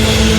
என்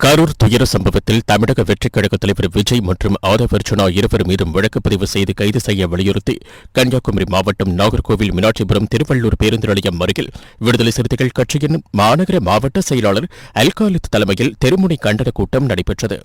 கரூர் துயர சம்பவத்தில் தமிழக வெற்றிக் கழக தலைவர் விஜய் மற்றும் ஆதவர்ஜுனா இருவர் மீதும் வழக்கு பதிவு செய்து கைது செய்ய வலியுறுத்தி கன்னியாகுமரி மாவட்டம் நாகர்கோவில் மீனாட்சிபுரம் திருவள்ளூர் பேருந்து நிலையம் அருகில் விடுதலை சிறுத்தைகள் கட்சியின் மாநகர மாவட்ட செயலாளர் அல்காலித் தலைமையில் தெருமுனை கண்டன கூட்டம் நடைபெற்றது.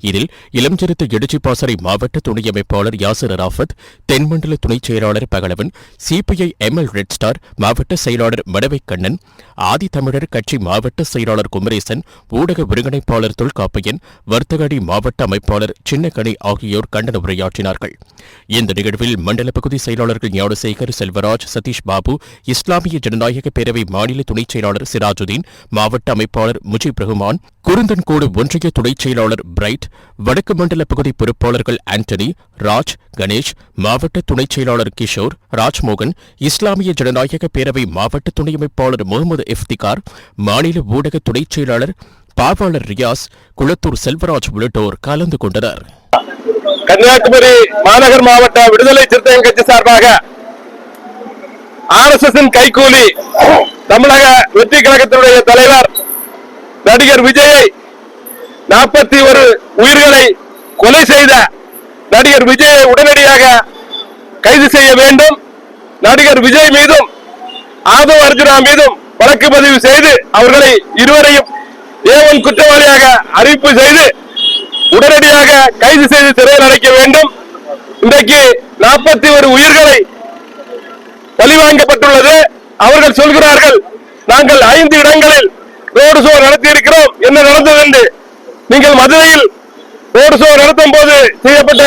இதில் இளஞ்சரித்து பாசறை மாவட்ட துணை அமைப்பாளர் யாசர் அராஃபத் தென்மண்டல துணைச் செயலாளர் பகலவன் சிபிஐ எம்எல் ரெட் ஸ்டார் மாவட்ட செயலாளர் மடவை கண்ணன் ஆதித்தமிழர் கட்சி மாவட்ட செயலாளர் குமரேசன் ஊடக ஒருங்கிணைப்பாளர் தொல்காப்பையன் வர்த்தகடி மாவட்ட அமைப்பாளர் சின்னக்கணி ஆகியோர் கண்டன உரையாற்றினார்கள். இந்த நிகழ்வில் மண்டல பகுதி செயலாளர்கள் ஞானசேகர் செல்வராஜ் சதீஷ் பாபு இஸ்லாமிய ஜனநாயக பேரவை மாநில துணைச் செயலாளர் சிராஜுதீன் மாவட்ட அமைப்பாளர் முஜிப் ரஹ்மான் குருந்தன்கோடு ஒன்றிய துணைச் செயலாளர் பிரைட் வடக்கு மண்டல பகுதி பொறுப்பாளர்கள் ஆண்டனி ராஜ் கணேஷ் மாவட்ட துணைச் செயலாளர் கிஷோர் ராஜ்மோகன் இஸ்லாமிய ஜனநாயக பேரவை மாவட்ட துணை அமைப்பாளர் முகமது இஃப்திகார் மாநில ஊடக துணைச் செயலாளர் பாவாளர் ரியாஸ் குளத்தூர் செல்வராஜ் உள்ளிட்டோர் கலந்து கொண்டனர். கன்னியாகுமரி மாநகர் மாவட்ட விடுதலை சிறுத்தைகள் கட்சி சார்பாக ஆர் எஸ் எஸ் கைகூலி தமிழக வெற்றி கழகத்தினுடைய தலைவர் நடிகர் விஜயை நாற்பத்தி ஒரு உயிர்களை கொலை செய்த நடிகர் விஜயை உடனடியாக கைது செய்ய வேண்டும். நடிகர் விஜய் மீதும் ஆதவ் அர்ஜுனா மீதும் வழக்கு பதிவு செய்து அவர்களை இருவரையும் ஏவன் குற்றவாளியாக அறிவிப்பு செய்து உடனடியாக கைது செய்து சிறையில் அடைக்க வேண்டும். இன்றைக்கு நாற்பத்தி ஒரு உயிர்களை பழிவாங்கப்பட்டுள்ளது. அவர்கள் சொல்கிறார்கள் நாங்கள் ஐந்து இடங்களில் ரோடு ஷோ நடத்தி இருக்கிறோம் என்ன நடந்தது என்று நீங்கள் மதுரையில் ரோடு ஷோ நடத்தும் போது செய்யப்பட்ட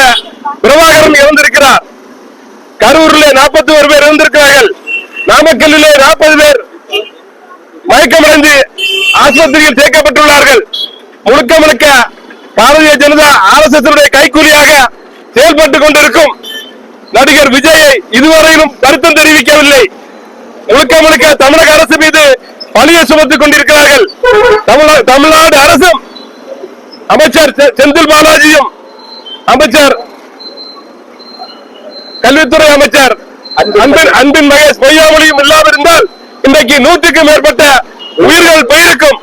பிரபாகரன் இறந்திருக்கிறார். கரூரில் நாற்பத்தி ஒரு பேர் இருந்திருக்கிறார்கள் நாமக்கல்லிலே நாற்பது பேர் மயக்கமடைந்து ஆஸ்பத்திரியில் சேர்க்கப்பட்டுள்ளார்கள். முழுக்க முழுக்க Bharatiya Janata R S S கைக்கூலியாக செயல்பட்டுக் கொண்டிருக்கும் நடிகர் விஜயை இதுவரையிலும் கருத்தம் தெரிவிக்கவில்லை. முழுக்க முழுக்க தமிழக அரசு மீது பழியை சுமத்துக் கொண்டிருக்கிறார்கள். தமிழ்நாடு அரசும் அமைச்சர் செந்தில் பாலாஜியும் அமைச்சர் கல்வித்துறை அமைச்சர் அன்பின் அன்பின் மகேஷ் பொய்யாமொழியும் இல்லாதிருந்தால் இன்றைக்கு நூற்றுக்கும் மேற்பட்ட உயிர்கள் போயிருக்கும்.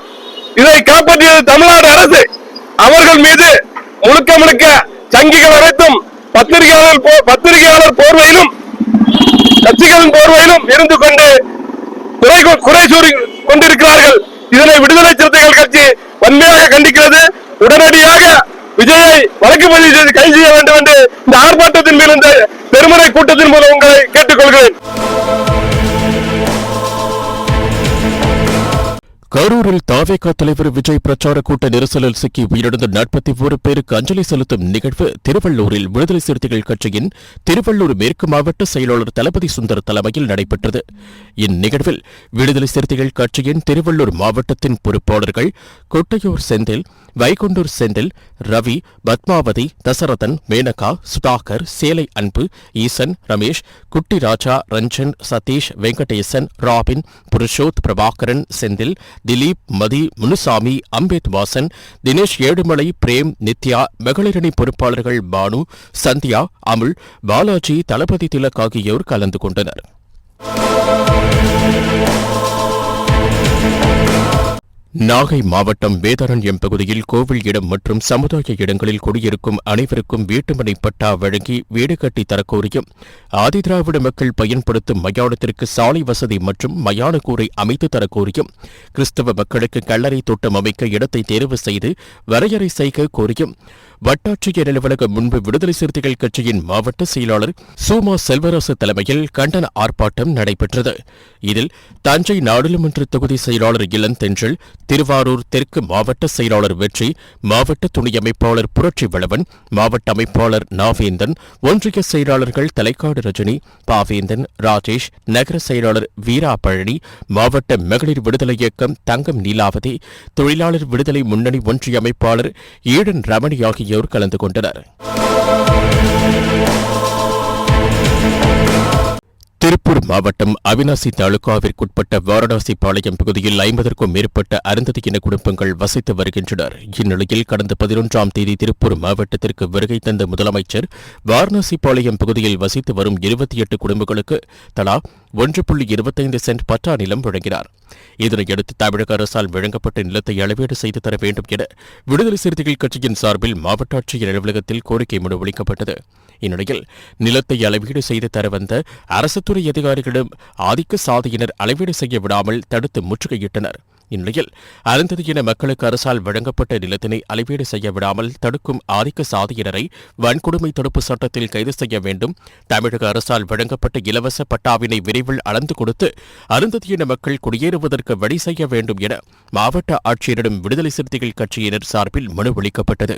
இதை காப்பாற்றியது தமிழ்நாடு அரசு. அவர்கள் மீது முழுக்க முழுக்க சங்கிகள் அனைத்தும் பத்திரிகையாளர் பத்திரிகையாளர் போர்வையிலும் கட்சிகளின் போர்வையிலும் இருந்து கொண்டு குறை குறை கூறி கொண்டிருக்கிறார்கள். இதனை விடுதலை சிறுத்தைகள் கட்சி வன்மையாக கண்டிக்கிறது. உடனடியாக விஜயை வழக்கு பதிவு செய்து கைது செய்ய வேண்டும் என்று இந்த ஆர்ப்பாட்டத்தின் மேல் இந்த பெருமுறை கூட்டத்தின் மூலம் உங்களை கேட்டுக்கொள்கிறேன். கரூரில் தாவேகா தலைவர் விஜய் பிரச்சார கூட்ட நெரிசலில் சிக்கி உயிரிழந்த நாற்பத்தி ஒரு பேருக்கு அஞ்சலி செலுத்தும் நிகழ்வு திருவள்ளூரில் விடுதலை சிறுத்தைகள் கட்சியின் திருவள்ளூர் மேற்கு மாவட்ட செயலாளர் தளபதி சுந்தர் தலைமையில் நடைபெற்றது. இந்நிகழ்வில் விடுதலை சிறுத்தைகள் கட்சியின் திருவள்ளூர் மாவட்டத்தின் பொறுப்பாளர்கள் கொட்டையூர் செந்தில் வைகுண்டூர் செந்தில் ரவி பத்மாவதி தசரதன் மேனகா சுதாகர் சேலை அன்பு ஈசன் ரமேஷ் குட்டி ராஜா ரஞ்சன் சதீஷ் வெங்கடேசன் ராபின் புருஷோத் பிரபாகரன் செந்தில் திலீப் மதி முனுசாமி அம்பேத் வாசன் தினேஷ் ஏழுமலை பிரேம் நித்யா மகளிரணி பொறுப்பாளர்கள் பானு சந்தியா அமுல் பாலாஜி தளபதி திலக் ஆகியோர் கலந்து கொண்டனர். நாகை மாவட்டம் வேதாரண்யம் பகுதியில் கோவில் இடம் மற்றும் சமுதாய இடங்களில் குடியிருக்கும் அனைவருக்கும் வீட்டுமனை பட்டா வழங்கி வீடு கட்டி தரக்கோரியும் ஆதிதிராவிட மக்கள் பயன்படுத்தும் மயானத்திற்கு சாலை வசதி மற்றும் மயான கூரை அமைத்து தரக்கோரியும் கிறிஸ்தவ மக்களுக்கு கல்லறை தோட்டம் அமைக்க இடத்தை தேர்வு செய்து வரையறை செய்க கோரியும் வட்டாட்சியர் அலுவலகம் முன்பு விடுதலை சிறுத்தைகள் கட்சியின் மாவட்ட செயலாளர் சோமா செல்வராசு தலைமையில் கண்டன ஆர்ப்பாட்டம் நடைபெற்றது. இதில் தஞ்சை நாடாளுமன்ற தொகுதி செயலாளர் இளந்தென்றல் திருவாரூர் தெற்கு மாவட்ட செயலாளர் வெற்றி மாவட்ட துணை அமைப்பாளர் புரட்சி வளவன் மாவட்ட அமைப்பாளர் நாவேந்தன் ஒன்றிய செயலாளர்கள் தலைக்காடு ரஜினி பாவேந்தன் ராஜேஷ் நகர செயலாளர் வீரா பழனி மாவட்ட மகளிர் விடுதலை இயக்கம் தங்கம் நீலாவதி தொழிலாளர் விடுதலை முன்னணி ஒன்றிய அமைப்பாளர் ஈடன் ரமணி ஆகியோர் கலந்து கொண்டனர். திருப்பூர் மாவட்டம் அவினாசி தாலுகாவிற்குட்பட்ட வாரணாசி பாளையம் பகுதியில் ஐம்பதற்கும் மேற்பட்ட அருந்ததியின குடும்பங்கள் வசித்து வருகின்றனர். இந்நிலையில் கடந்த பதினொன்றாம் தேதி திருப்பூர் மாவட்டத்திற்கு வருகை தந்த முதலமைச்சர் வாரணாசி பாளையம் பகுதியில் வசித்து வரும் இருபத்தி எட்டு குடும்பங்களுக்கு தலா ஒன்று புள்ளி இருபத்தைந்து சென்ட் பட்டா நிலம் வழங்கினார். இதனையடுத்து தமிழக அரசால் வழங்கப்பட்ட நிலத்தை அளவீடு செய்து தர வேண்டும் என விடுதலை சிறுத்தைகள் கட்சியின் சார்பில் மாவட்ட ஆட்சியர் அலுவலகத்தில் கோரிக்கை மனு அளிக்கப்பட்டது. இந்நிலையில் நிலத்தை அளவீடு செய்து தர வந்த அரசுத்துறை அதிகாரிகளும் அதிகாரிகளிடம் ஆதிக்க சாதியினர் அளவீடு செய்ய விடாமல் தடுத்து முற்றுகையிட்டனர். இந்நிலையில் அருந்ததியின மக்களுக்கு அரசால் வழங்கப்பட்ட நிலத்தினை அளவீடு செய்ய விடாமல் தடுக்கும் ஆதிக்க சாதியினரை வன்கொடுமை தடுப்பு சட்டத்தில் கைது செய்ய வேண்டும். தமிழக அரசால் வழங்கப்பட்ட இலவச பட்டாவினை விரைவில் அளந்து கொடுத்து அருந்ததியின மக்கள் குடியேறுவதற்கு வழி செய்ய வேண்டும் என மாவட்ட ஆட்சியரிடம் விடுதலை சிறுத்தைகள் கட்சியினர் சார்பில் மனு அளிக்கப்பட்டது.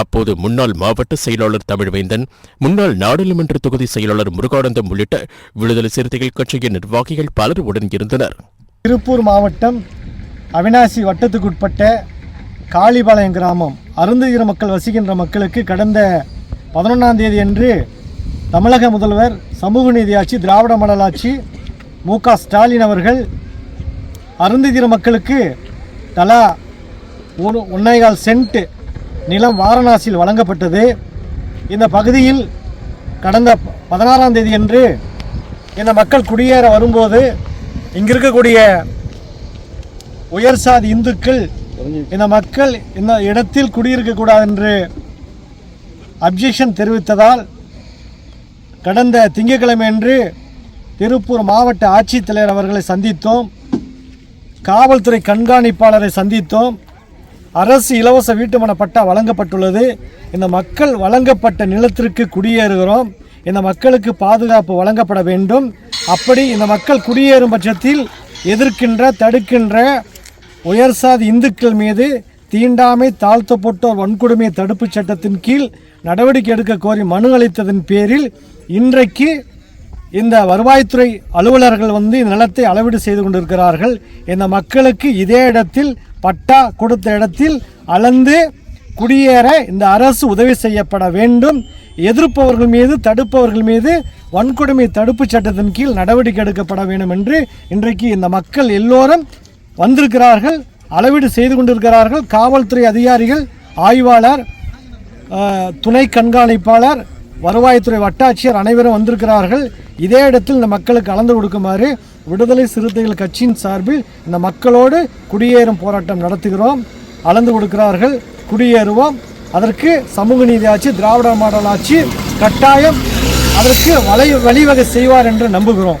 அப்போது முன்னாள் மாவட்ட செயலாளர் தமிழ்வேந்தன் முன்னாள் நாடாளுமன்ற தொகுதி செயலாளர் முருகானந்தம் உள்ளிட்ட விடுதலை சிறுத்தைகள் கட்சியின் நிர்வாகிகள் பலர் உடன் இருந்தனர். திருப்பூர் மாவட்டம் அவினாசி வட்டத்துக்குட்பட்ட காளிபாளையம் கிராமம். அருந்துகிற மக்கள் வசிக்கின்ற மக்களுக்கு கடந்த பதினொன்றாம் தேதி அன்று தமிழக முதல்வர் சமூக நீதி ஆட்சி திராவிட மாடல் ஆட்சி மு. க. ஸ்டாலின் அவர்கள் அருந்துகிற மக்களுக்கு தலா ஒரு ஒன்னேகால் சென்ட் நிலம் வாரணாசியில் வழங்கப்பட்டது. இந்த பகுதியில் கடந்த பதினாறாம் தேதி அன்று இந்த மக்கள் குடியேற வரும்போது இங்கே இருக்கக்கூடிய உயர் சாதி இந்துக்கள் இந்த மக்கள் இந்த இடத்தில் குடியிருக்கக்கூடாது என்று அப்ஜெக்ஷன் தெரிவித்ததால் கடந்த திங்கட்கிழமை அன்று திருப்பூர் மாவட்ட ஆட்சித்தலைவர் அவர்களை சந்தித்தோம். காவல்துறை கண்காணிப்பாளரை சந்தித்தோம். அரசு இலவச வீட்டுமன பட்டா வழங்கப்பட்டுள்ளது. இந்த மக்கள் வழங்கப்பட்ட நிலத்திற்கு குடியேறுகிறோம். இந்த மக்களுக்கு பாதுகாப்பு வழங்கப்பட வேண்டும். அப்படி இந்த மக்கள் குடியேறும் பட்சத்தில் எதிர்க்கின்ற தடுக்கின்ற உயர்சாதி இந்துக்கள் மீது தீண்டாமை தாழ்த்தப்பட்டோர் வன்கொடுமை தடுப்பு சட்டத்தின் கீழ் நடவடிக்கை எடுக்க கோரி மனு அளித்ததன் பேரில் இன்றைக்கு இந்த வருவாய்த்துறை அலுவலர்கள் வந்து இந்த நிலத்தை அளவீடு செய்து கொண்டிருக்கிறார்கள். இந்த மக்களுக்கு இதே இடத்தில் பட்டா கொடுத்த இடத்தில் அளந்து குடியேற இந்த அரசு உதவி செய்யப்பட வேண்டும். எதிர்ப்பவர்கள் மீது தடுப்பவர்கள் மீது வன்கொடுமை தடுப்புச் சட்டத்தின் கீழ் நடவடிக்கை எடுக்கப்பட வேண்டும் என்று இன்றைக்கு இந்த மக்கள் எல்லோரும் வந்திருக்கிறார்கள் அளவீடு செய்து கொண்டிருக்கிறார்கள். காவல்துறை அதிகாரிகள் ஆய்வாளர் துணை கண்காணிப்பாளர் வருவாய்த்துறை வட்டாட்சியர் அனைவரும் வந்திருக்கிறார்கள். இதே இடத்தில் இந்த மக்களுக்கு கலந்து கொடுக்குமாறு விடுதலை சிறுத்தைகள் கட்சியின் சார்பில் இந்த மக்களோடு குடியேறும் போராட்டம் நடத்துகிறோம். அளந்து கொடுக்கிறார்கள் குடியேறுவோம். அதற்கு சமூக நீதி ஆட்சி திராவிட மாடல் ஆட்சி கட்டாயம் அதற்கு வலை வழிவகை செய்வார் என்று நம்புகிறோம்.